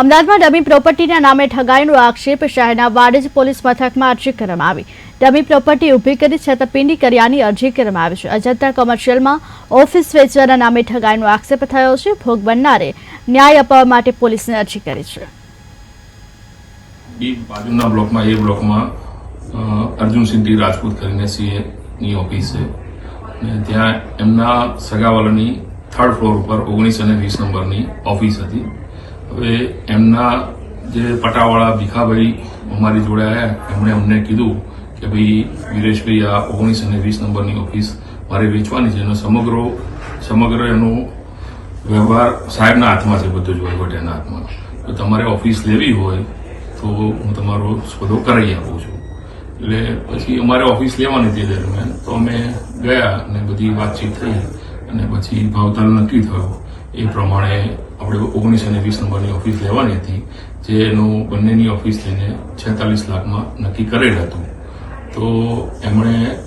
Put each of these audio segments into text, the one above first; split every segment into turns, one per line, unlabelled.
અમદાવાદમાં ડમી પ્રોપર્ટીના નામે ઠગાઈનો આક્ષેપ શહેરના વાડજ પોલીસ મથકમાં અરજી કરવામાં આવી. ડમી પ્રોપર્ટી ઊભી કરી છેતરપિંડી કર્યાની અરજી કરવામાં આવી છે. અજંતા કોમર્શિયલમાં ઓફિસ વેચવાના નામે ઠગાઈનો આક્ષેપ થયો છે. ભોગ બનનારે ન્યાય અપાવવા માટે પોલીસને અરજી કરી છે.
બાજુના બ્લોકમાં, એ બ્લોકમાં અર્જુન સિંધી રાજપૂત કરીને સીએની ઓફિસ છે. ત્યાં એમના સગાવાલાની થર્ડ ફ્લોર ઉપર ઓગણીસ અને વીસ નંબરની ઓફિસ હતી. હવે એમના જે પટાવાળા ભીખાભાઈ અમારી જોડે આવ્યા એમણે અમને કીધું કે ભાઈ વિરેશભાઈ આ ઓગણીસ અને વીસ નંબરની ઓફિસ મારે વેચવાની છે. એનો સમગ્ર સમગ્ર એનો વ્યવહાર સાહેબના હાથમાં છે, બધું જ વહીવટ એના હાથમાં. તો તમારે ઓફિસ લેવી હોય તો હું તમારો સોદો કરાવી આપું છું. એટલે પછી અમારે ઓફિસ લેવાની હતી દરમિયાન. તો અમે ગયા અને બધી વાતચીત થઈ અને પછી ભાવતાલ નક્કી થયો. એ પ્રમાણે આપણે ઓગણીસ અને વીસ નંબરની ઓફિસ લેવાની હતી, જે એનું બંનેની ઓફિસ લઈને છેતાલીસ લાખમાં નક્કી કરેલ હતું. તો એમણે,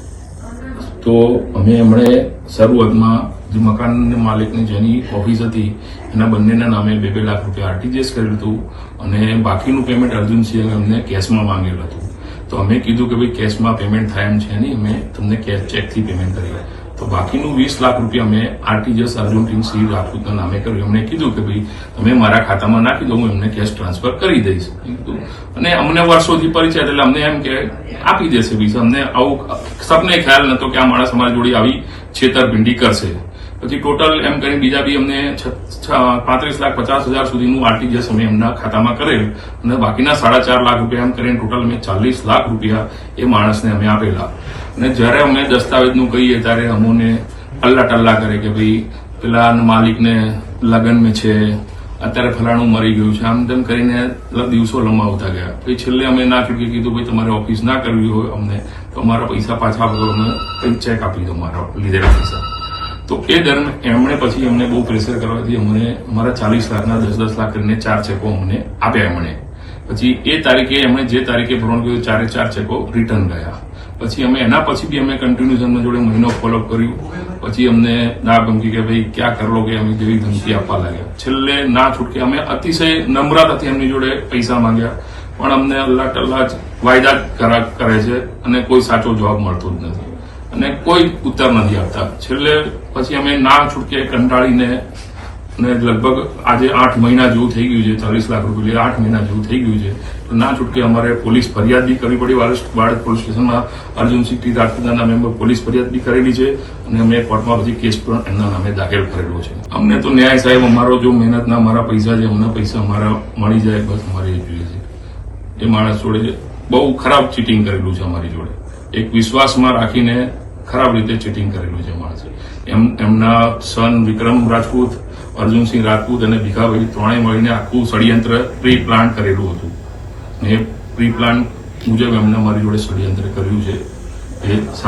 તો અમે એમણે શરૂઆતમાં જે મકાન માલિકની જેની ઓફિસ હતી, એના બંનેના નામે બે બે લાખ રૂપિયા આરટીજીએસ કરેલું હતું અને બાકીનું પેમેન્ટ અર્જુનસિંહે અમને કેશમાં માંગેલું હતું. તો અમે કીધું કે ભાઈ કેશમાં પેમેન્ટ થાય એમ છે નહીં, અમે તમને કેશ ચેકથી પેમેન્ટ કરીએ. તો બાકીનું વીસ લાખ રૂપિયા અમે આરટીજીએસ અર્જુન સિંહ રાજપૂતના નામે કર્યું. એમણે કીધું કે ભાઈ, તમે મારા ખાતામાં નાખી દો, હું એમને કેશ ટ્રાન્સફર કરી દઈશ. અને અમને વર્ષોથી પરિચય એટલે અમને એમ કે આપી દેશે વીસ અમને આવું સપને ખ્યાલ નતો કે આ માણસ અમારી જોડે આવી છેતરપિંડી કરશે. પછી ટોટલ એમ કરીને બીજા બી અમને પાંત્રીસ લાખ પચાસ હજાર સુધીનું આરટીજીએસ અમે એમના ખાતામાં કરેલ અને બાકીના સાડા ચાર લાખ રૂપિયા એમ કરીને ટોટલ અમે ચાલીસ લાખ રૂપિયા એ માણસને અમે આપેલા. અને જ્યારે અમે દસ્તાવેજનું કહીએ ત્યારે અમોને અલ્લા ટલ્લા કરે કે ભાઈ પેલા માલિકને લગ્ન મેં છે, અત્યારે ફલાણું મરી ગયું છે, આમ તેમ કરીને દિવસો લંબાવતા ગયા. પછી છેલ્લે અમે ના કીધું કીધું, ભાઈ તમારે ઓફિસ ના કરવી હોય અમને, તો અમારા પૈસા પાછા આપો, અમે ચેક આપી દો મારા લીધેલા પૈસા. તો એ દરમિયાન એમણે પછી અમને બહુ પ્રેશર કરવાથી અમને અમારા ચાલીસ લાખના, દસ દસ લાખ કરીને ચાર ચેકો અમને આપ્યા એમણે. પછી એ તારીખે એમણે જે તારીખે ભરણ કર્યું ચારે ચાર ચેકો રિટર્ન ગયા. પછી અમે એના પછી બી અમે કન્ટિન્યુઅસ જોડે મહિનો ફોલોઅપ કર્યું. પછી અમને ના ગમકી કે ભાઈ ક્યાં કરલો કે અમે જેવી ધમકી આપવા લાગ્યા. છેલ્લે ના છૂટકે અમે અતિશય નમ્રતાથી એમની જોડે પૈસા માંગ્યા. પણ અમને અલ્લાહ ટલ્લા જ વાયદા કરે છે અને કોઈ સાચો જવાબ મળતો જ નથી. અને કોઈ ઉત્તર નથી આવતા છેલ્લે પછી અમે ના છૂટકે કંટાળીને અને લગભગ આજે આઠ મહિના જેવું થઈ ગયું છે, ચાલીસ લાખ રૂપિયા આઠ મહિના જેવું થઈ ગયું છે. ના છૂટકે અમારે પોલીસ ફરિયાદ બી કરવી પડી. બાળક પોલીસ સ્ટેશનમાં અર્જુન સિટી રાજપૂતના મેમ્બર પોલીસ ફરિયાદ બી કરેલી છે અને અમે કોર્ટમાં પછી કેસ પણ એમના નામે દાખલ કરેલો છે. અમને તો ન્યાય સાહેબ, અમારો જો મહેનતના અમારા પૈસા છે અમને પૈસા અમારા મળી જાય, બસ અમારી જોઈએ છે. એ માણસ જોડે બહુ ખરાબ ચીટિંગ કરેલું છે અમારી જોડે. એક વિશ્વાસમાં રાખીને ખરાબ રીતે ચીટિંગ કરેલું છે માણસે. એમ, એમના સન વિક્રમ રાજપૂત, અર્જુનસિંહ રાજપૂત અને ભીખાભાઈ ત્રણેય મળીને આખું ષડયંત્ર પ્રી પ્લાન કરેલું હતું. ને પ્રી પ્લાન મુજબ એમને મારી જોડે ષડયંત્ર કર્યું છે. એ